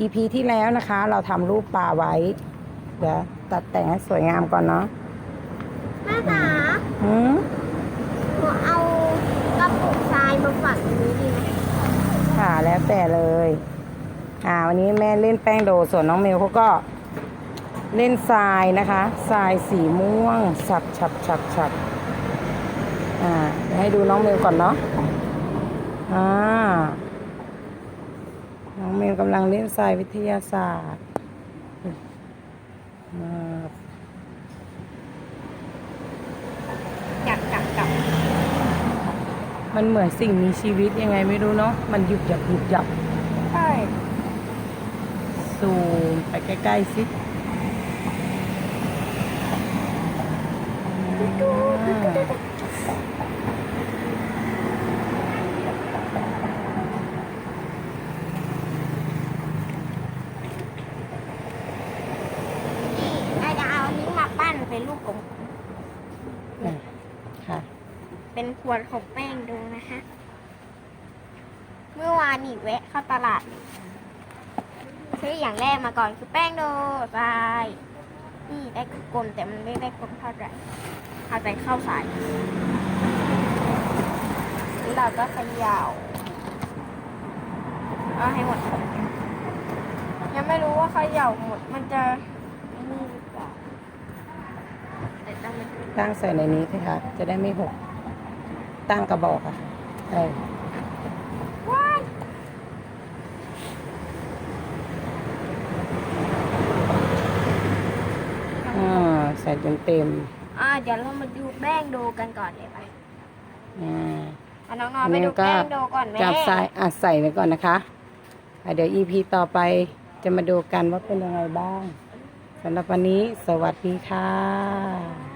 EP ที่แล้วนะคะ เราทำรูปปลาไว้ เดี๋ยวตัดแต่งให้สวยงามก่อนเนาะแม่จ๋าหืมหนูเอากระปุกทรายมาฝังตรงนี้ดีไหมค่ะแล้วแต่เลย อ่า วันนี้แม่เล่นแป้งโดส่วนน้องเมลเขาก็เล่นทรายนะคะทรายสีม่วงฉับฉับฉับฉับอ่าเดี๋ยวให้ดูน้องเมลก่อนเนาะอ่า น้องเมลกำลังเล่นทรายวิทยาศาสตร์อ่าจับจับจับมันเหมือนสิ่งมีชีวิตยังไงไม่รู้เนาะ มันหยุบหยับหยุบหยับใช่ซูมไปใกล้ๆสิอ่า นี่ไอ้จะเอาอันนี้มาปั้น เป็นลูกกลมอะค่ะ เป็นขวดของแป้งดูนะคะ เมื่อวานนี่แวะเข้าตลาด ซื้ออย่างแรกมาก่อนคือแป้งโดทรายนี่ได้กลมๆแต่มันไม่ได้กลมเท่าไหร่เอาใจเข้าใส่นี่เราก็เขย่าเอาให้หมดยังไม่รู้ว่าเขย่าหมดมันจะนี่หรือเปล่าแต่ ต้องมาดูตั้งใส่ในนี้สิคะจะได้ไม่หก ตั้งกระบอกอะเออว้ายอ่าใส่จนเต็ม อ่า เดี๋ยวเรามาดูแป้งโดกันก่อนเลยไปอ่าเอาน้องๆไปดูแป้งโดก่อนแม่จับใส่อะใส่ไว้ก่อนนะคะอะเดี๋ยว EP ต่อไปจะมาดูกันว่าเป็นยังไงบ้างสำหรับวันนี้สวัสดีค่ะ